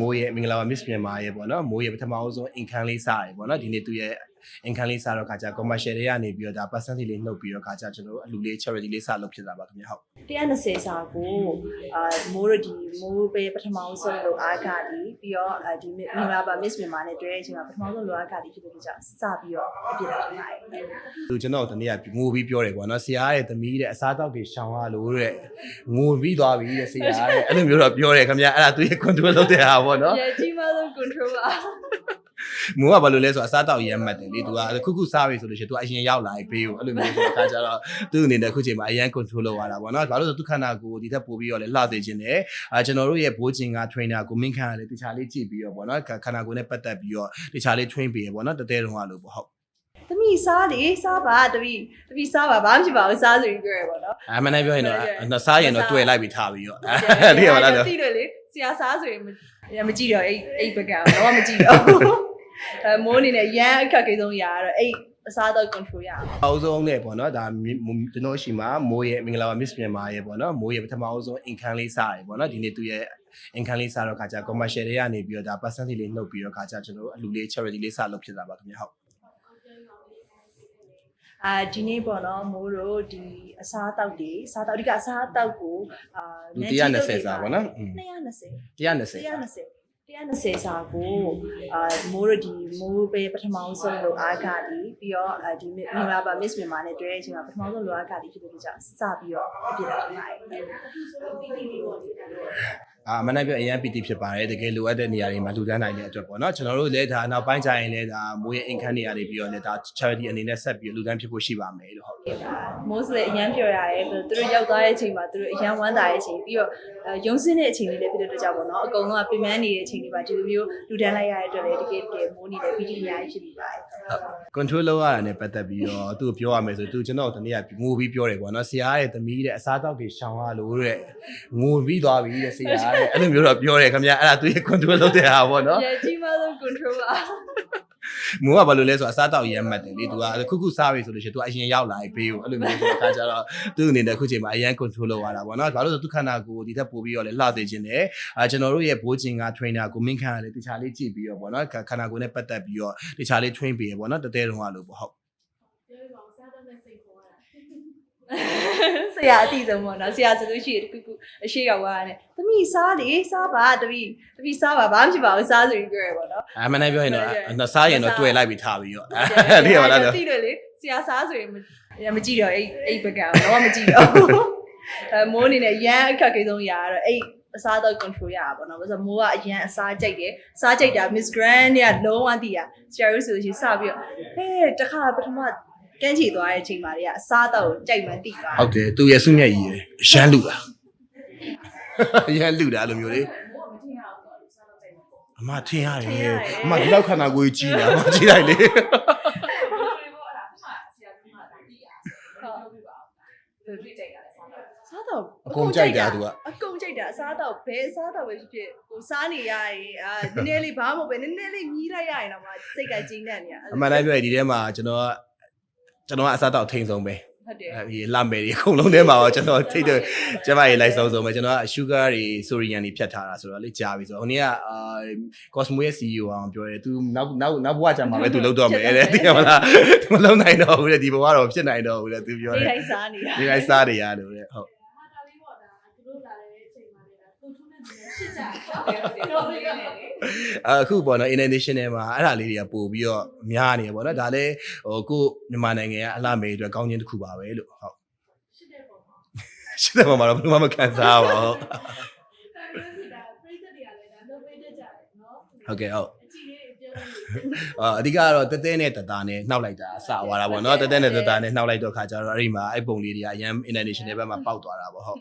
မိုးရဲ့မင်္ဂလာပါ Miss မြန်မာရဲ့ပေါ့နော်မိုးရဲ့ပထမအောင်ဆုံး income လေးစရတယ်ပေါ့နော်ဒီနေ့သူရဲ့ အင်ခန်းလေးစားတော့ခါကြ commercial တွေကနေပြီးတော့ဒါ percentage လေးနှုတ်ပြီးတော့ခါကြကျွန်တော်တို့အလူလေး charity လေးစားလုပ်ဖြစ်တာပါခင်ဗျဟုတ်120စာကိုအာမိုးရဒီမိုးပဲပထမဆုံးလို့အားကဒီပြီးတော့အာဒီမင်္ဂလာပါ Miss မြန်မာနဲ့တွေ့တဲ့အချိန်မှာပထမဆုံးလို့အားကဒီဖြစ်တဲ့ကြောင့်စပြီးတော့အပြစ်လာဖြစ်ပါတယ်သူကျွန်တော်တနေ့ကငိုပြီးပြောတယ်ပေါ့နော်ဆရာရဲ့သမီးတဲ့အစားတောက်တွေရှောင်ရလို့တဲ့ငိုပြီးသွားပြီတဲ့ဆရာတဲ့အဲ့လိုမျိုးတော့ပြောတယ်ခင်ဗျအဲ့ဒါသူရဲ့ control လုပ်တဲ့ဟာပေါ့နော်။ရဲ့ကြီးမားဆုံး control ပါ မိုးကဘာလို့လဲဆိုတော့အစားတောက်ရမ်းမှတ်တယ်လေသူကခုခုစားပြီဆိုလို့ရှိရင်သူကအရင်ရောက်လာပြီဘေးကိုအဲ့လိုမျိုးဆိုတော့အခါကျတော့သူ့အနေနဲ့ခုချိန်မှာအရန် control လုပ်ရတာပေါ့နော်ဘာလို့လဲဆိုတော့သူခန္ဓာကိုယ်ဒီထက်ပိုပြီးတော့လေလှစေခြင်းတယ်အာကျွန်တော်တို့ရဲ့ဘိုးချင်းက trainer ကိုမင်းခန့်ကလည်းတခြားလေးကြည့်ပြီးတော့ပေါ့နော်ခန္ဓာကိုယ်နဲ့ပတ်သက်ပြီးတော့တခြားလေး train ပေးရပေါ့နော်တတဲတုံးကလို့ပေါ့ဟုတ်။သမီးစားလေစားပါသမီးသမီးစားပါဘာမှမရှိပါဘူးစားဆိုပြီးပြောရပါတော့အမှန်တမ်းပြောရင်တော့နှစ်စားရင်တော့တွေ့လိုက်ပြီးထားပြီးတော့။အဲ့ဒီကဘာလဲတော့တိတယ်လေဆရာစားဆိုရင်မကြည့်တော့အဲ့အဲ့ဘက်ကတော့မကြည့်တော့ဘူး။ အဲမိုးအနေနဲ့ရမ်းအခက်အခဲဆုံးຢာကတော့အဲ့အစားတော့ control ရအောင် အောင်ဆုံးနဲ့ပေါ့နော်ဒါကျွန်တော်ရှိမှာမိုးရဲ့မင်္ဂလာပါ Miss မြန်မာရဲ့ပေါ့နော်မိုးရဲ့ပထမအောင်ဆုံးအင်ခန်းလေးစားရပေါ့နော်ဒီနေ့သူရဲ့အင်ခန်းလေးစားတော့ခါကြ commercial တွေကနေပြီးတော့ဒါ percentage လေးနှုတ်ပြီးတော့ခါကြကျွန်တော်တို့အလူလေး charity လေးစားလုပ်ဖြစ်တာပါခင်ဗျဟုတ် အာဒီနေ့ပေါ့နော်မိုးတို့ဒီအစားတောက်တွေစားတောက်ဒီကအစားတောက်ကိုအာ လူ120စာပေါ့နော်อืม 220 120 120 120စာကိုအာမိုးရဒီမိုးပဲပထမဆုံးလို့အားကဒီပြီးတော့အာဒီမင်္ဂလာပါ Miss မြန်မာနဲ့တွေ့တဲ့အချိန်မှာပထမဆုံးလို့အားကဒီဖြစ်တဲ့ကြောင့်စပြီးတော့အပြစ်လာဖြစ်ပါတယ် အာမနက်ပြအရင် PT ဖြစ်ပါတယ်တကယ်လိုအပ်တဲ့နေရာတွေမှာလူတန်းနိုင်တဲ့အတွက်ပေါ့နော်ကျွန်တော်တို့လည်းဒါနောက်ပိုင်းကျရင်လည်းဒါမိုးရဲ့အင်ခန်းနေရာတွေပြီးတော့လည်းဒါ charity အနေနဲ့ဆက်ပြီးလူတန်းဖြစ်ဖို့ရှိပါမယ်လို့ဟုတ်မိုးစလေအရန်ပြောရတယ်သူတို့ရောက်သွားတဲ့အချိန်မှာသူတို့အရန်ဝမ်းသာတဲ့အချိန်ပြီးတော့ရုံစင်းတဲ့အချိန်လေးလည်းဖြစ်တဲ့အတွက်ကြောင့်ပေါ့နော်အကုန်လုံးကပြင်ပန်းနေတဲ့အချိန်လေးပါဒီလိုမျိုးလူတန်းလိုက်ရတဲ့အတွက်လည်းတကယ်တကယ်မိုးနေတယ် PT အများကြီးဖြစ်ပြီးပါတယ် control လုပ်ရတာ ਨੇ ပတ်သက်ပြီးတော့သူ့ကိုပြောရမယ်ဆိုသူကျွန်တော်တနေ့ကငိုပြီးပြောတယ်ပေါ့နော်ဆရာရဲ့သမီးတဲ့အစားတောက်တွေရှောင်ရလို့တဲ့ငိုပြီးသွားပြီတဲ့ဆရာတဲ့အဲ့လိုမျိုးတော့ပြောတယ်ခင်ဗျအဲ့ဒါသူရဲ့ control လုပ်တဲ့ဟာပေါ့နော်ရဲ့ကြီးမားဆုံး control ပါမိုးကဘာလို့လဲဆိုတော့အစားတောက်ရမ်းမှတ်တယ်လေသူကခုခုစားပြီဆိုလို့ရှိရင်သူကအရင်ရောက်လာပြီဘေးကိုအဲ့လိုမျိုးဆိုတော့အခါကျတော့သူ့အနေနဲ့ခုချိန်မှာအရန် control လုပ်ရတာပေါ့နော်ဘာလို့လဲဆိုတော့သူခန္ဓာကိုယ်ဒီထက်ပိုပြီးတော့လေလှစေခြင်းတယ်အာကျွန်တော်တို့ရဲ့ဘိုးချင်းက trainer ကိုမင်းခန့်ကလည်းတခြားလေးကြည့်ပြီးတော့ပေါ့နော်ခန္ဓာကိုယ်နဲ့ပတ်သက်ပြီးတော့တခြားလေး train ပေးရပေါ့နော်တတဲတုံးကလို့ပေါ့ဟုတ် ပြောပြပါဦးစားတော့မဲ့စိတ်ခေါ်ရတာဆရာအတိဆုံးပေါ့နော်ဆရာဆိုလို့ရှိရင်တခုခုအရှိရောက်သွားတယ်တမိစားလေစားပါတမိတမိစားပါဘာမှမဖြစ်ပါဘူးစားဆိုပြီးပြောရပေါ့နော်အမှန်တမ်းပြောရင်တော့စားရင်တော့တွေ့လိုက်ပြီးထားပြီးတော့ဒီကမှလားတော့ကြည့်တယ်လေဆရာစားဆိုရင်မကြည့်တော့အဲ့အဲ့ဘက်ကတော့မကြည့်တော့အဲမိုးအနေနဲ့ရမ်းအခက်အခဲဆုံးရာကတော့အဲ့အစားတော့ control ရတာပေါ့နော်ဘာလို့မိုးကအရန်အစားကြိုက်တယ်စားကြိုက်တာ Miss Grand တွေကလုံးဝသိရဆရာတို့ဆိုရှင်စပြီးတော့ဟဲ့တခါပထမ ကန်းချီသွားတဲ့အချိန်မှာတည်းကအစားတော့ကြိုက်မှန်းသိသွားဟုတ်တယ်သူရဲ့စုမြတ်ကြီးရယ်ရမ်းလူတာရမ်းလူတာအဲ့လိုမျိုးလေအမထင်ရတယ်အမဒီလောက်ခန္ဓာကိုယ်ကြီးနေတာအမကြည့်လိုက်လေစားတော့အကုန်ကြိုက်တာသူကအကုန်ကြိုက်တာအစားတော့ဘယ်အစားတော့ပဲဖြစ်ဖြစ်ကိုစားနေရရင်အာနည်းနည်းလေးဘာမှမဟုတ်ပဲနည်းနည်းလေးမြည်လိုက်ရရင်တော့မှစိတ်ကကျဉ်းနေနေရအမှန်တမ်းပြောရင်ဒီထဲမှာကျွန်တော်က ကျွန်တော်ကအစားတောက်ထိန်ဆုံးပဲ ဟုတ်တယ် အဲဒီလာမယ်တွေအကုန်လုံးထဲမှာတော့ကျွန်တော်ထိတ်တယ်ကျမရေးလိုက်ဆုံးဆုံးပဲကျွန်တော်က sugar တွေ sodium တွေဖြတ်ထားတာဆိုတော့လေကြားပြီဆိုတော့ဟိုနေ့ကအာ Cosmo ရဲ့ CEO အောင်ပြောတယ် तू နောက်နောက်နောက်ဘဝကျမှပဲ तू လောက်တော့မယ်တဲ့သိရမလားမလုံးနိုင်တော့ဘူးတဲ့ဒီဘဝတော့ဖြစ်နိုင်တော့ဘူးတဲ့ तू ပြော ဒီ တယ် တိုင်းစားနေတာ ဒီတိုင်းစားနေရလို့တဲ့ဟုတ် အခုပေါ့နော် international မှာအဲ့ဒါလေးတွေကပို့ပြီးတော့များနေရပေါ့နော်ဒါလည်းဟိုကိုမြန်မာနိုင်ငံကအလှမေအတွက်ကောင်းခြင်းတစ်ခုပါပဲလို့ဟုတ်ရှိတဲ့ပုံမှာတော့ဘယ်မှမခံစားပါဘူးဟုတ်ကဲ့ဟုတ်အာအဓိကကတော့တဲတဲနဲ့တတာနဲ့နှောက်လိုက်တာစသွားတာပေါ့နော်တဲတဲနဲ့တတာနဲ့နှောက်လိုက်တော့ခါကျတော့အဲ့ဒီမှာအဲ့ပုံလေးတွေကအရန် international ဘက်မှာပေါက်သွားတာပေါ့ဟုတ်